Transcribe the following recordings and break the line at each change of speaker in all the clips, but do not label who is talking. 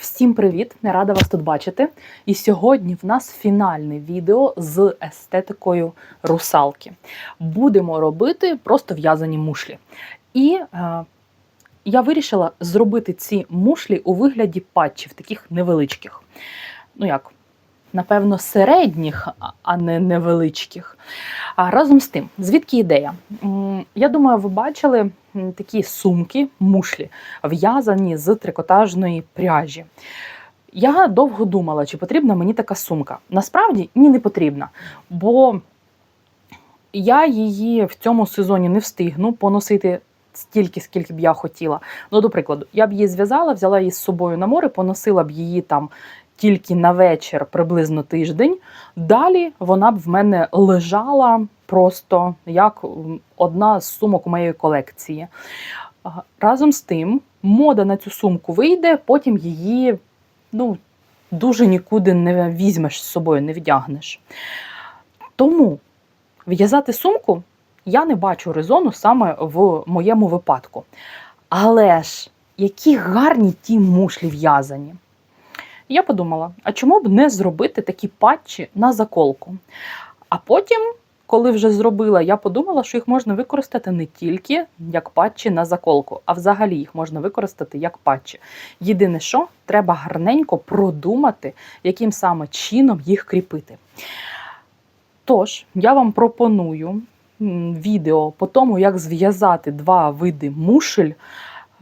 Всім привіт! Рада вас тут бачити. І сьогодні в нас фінальне відео з естетикою русалки. Будемо робити просто в'язані мушлі. І е, я вирішила зробити ці мушлі у вигляді патчів, таких невеличких. Ну як, напевно, середніх, а- не невеличких. А разом з тим, звідки ідея? Я думаю, ви бачили такі сумки, мушлі, в'язані з трикотажної пряжі. Я довго думала, чи потрібна мені така сумка. Насправді ні, не потрібна, бо я її в цьому сезоні не встигну поносити стільки, скільки б я хотіла. Ну, до прикладу, я б її зв'язала, взяла її з собою на море, поносила б її там тільки на вечір, приблизно тиждень. Далі вона б в мене лежала просто як одна з сумок моєї колекції. Разом з тим, мода на цю сумку вийде, потім її ну, дуже нікуди не візьмеш з собою, не вдягнеш. Тому в'язати сумку я не бачу резону саме в моєму випадку. Але ж, які гарні ті мушлі в'язані. Я подумала, а чому б не зробити такі патчі на заколку? А потім, коли вже зробила, я подумала, що їх можна використати не тільки як патчі на заколку, а взагалі їх можна використати як патчі. Єдине, що треба гарненько продумати, яким саме чином їх кріпити. Тож, я вам пропоную відео по тому, як зв'язати два види мушель.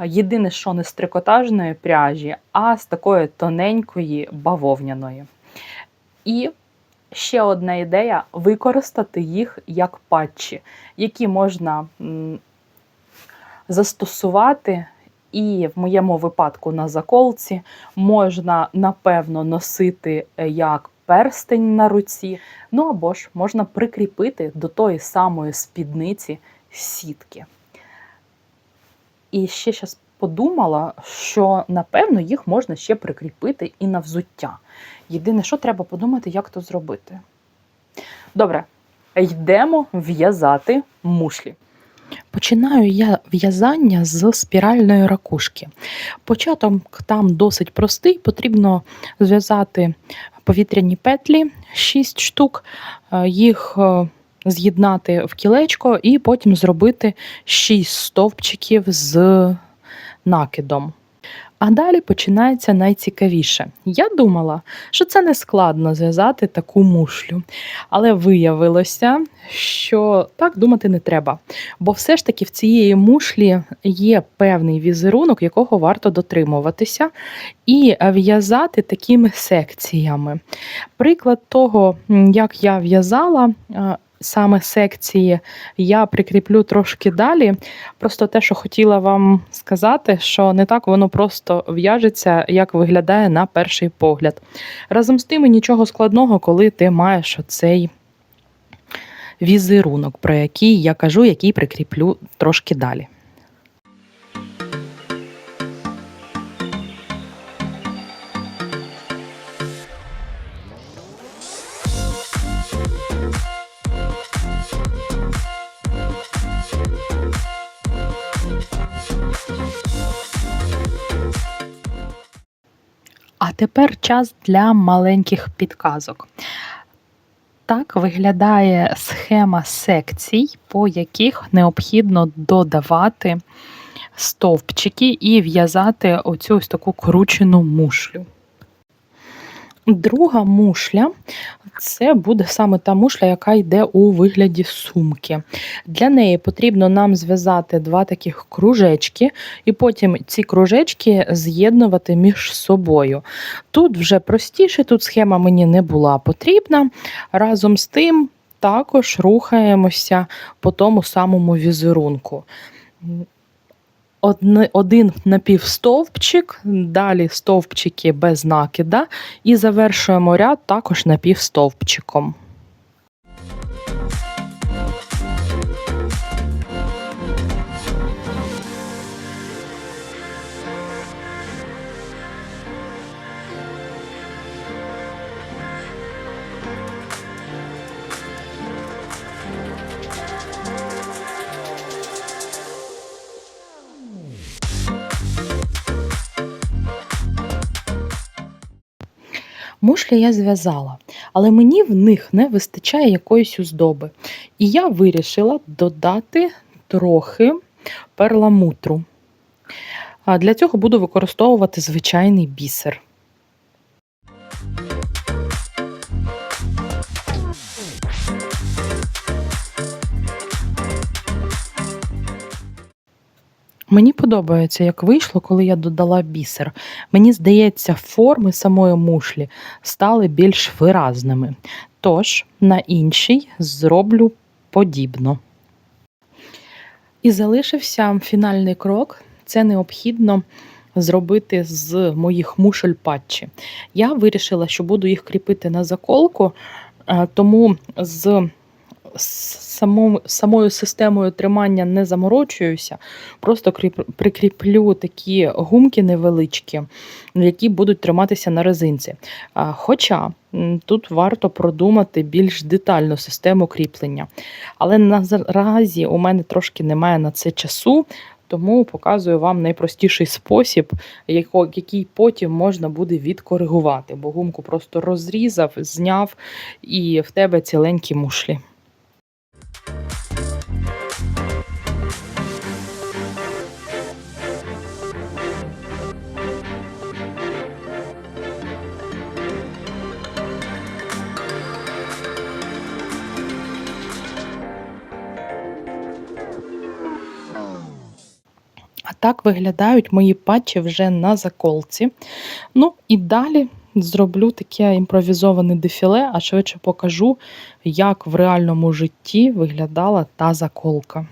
Єдине, що не з трикотажної пряжі, а з такої тоненької бавовняної. І ще одна ідея використати їх як патчі, які можна застосувати. І в моєму випадку на заколці можна, напевно, носити е, як перстень на руці, ну або ж можна прикріпити до тої самої спідниці сітки. І ще зараз подумала, що напевно їх можна ще прикріпити і на взуття. Єдине, що треба подумати, як то зробити. Добре, йдемо в'язати мушлі. Починаю я в'язання з спіральної ракушки. Початок там досить простий, потрібно зв'язати повітряні петлі 6 штук, е, їх е, з'єднати в кілечко і потім зробити 6 стовпчиків з накидом. А далі починається найцікавіше. Я думала, що це не складно зв'язати таку мушлю. Але виявилося, що так думати не треба. Бо все ж таки в цієї мушлі є певний візерунок, якого варто дотримуватися, і в'язати такими секціями. Приклад того, як я в'язала. Саме секції я прикріплю трошки далі. Просто те, що хотіла вам сказати, що не так воно просто в'яжеться, як виглядає на перший погляд. Разом з тим, і нічого складного, коли ти маєш оцей візерунок, про який я кажу, який прикріплю трошки далі. Тепер час для маленьких підказок. Так виглядає схема секцій, по яких необхідно додавати стовпчики і в'язати оцю ось таку кручену мушлю. Друга мушля це буде саме та мушля, яка йде у вигляді сумки. Для неї потрібно нам зв'язати два таких кружечки, і потім ці кружечки з'єднувати між собою. Тут вже простіше, тут схема мені не була потрібна. Разом з тим також рухаємося по тому самому візерунку. Одни- Один напівстовпчик, далі стовпчики без накида, і завершуємо ряд також напівстовпчиком. Мушлі я зв'язала, але мені в них не вистачає якоїсь оздоби. І я вирішила додати трохи перламутру. Для цього буду використовувати звичайний бісер. Мені подобається, як вийшло, коли я додала бісер. Мені здається, форми самої мушлі стали більш виразними. Тож на іншій зроблю подібно. І залишився фінальний крок. Це необхідно зробити з моїх мушель патчі. Я вирішила, що буду їх кріпити на заколку, е, тому з самою, самою системою тримання не заморочуюся, просто прикріплю такі гумки невеличкі, які будуть триматися на резинці. Хоча тут варто продумати більш детальну систему кріплення. Але наразі у мене трошки немає на це часу. Тому показую вам найпростіший спосіб, який потім можна буде відкоригувати, бо гумку просто розрізав, зняв, і в тебе ціленькі мушлі. Так виглядають мої патчі вже на заколці. Ну і далі зроблю таке імпровізоване дефіле, а швидше покажу, як в реальному житті виглядала та заколка.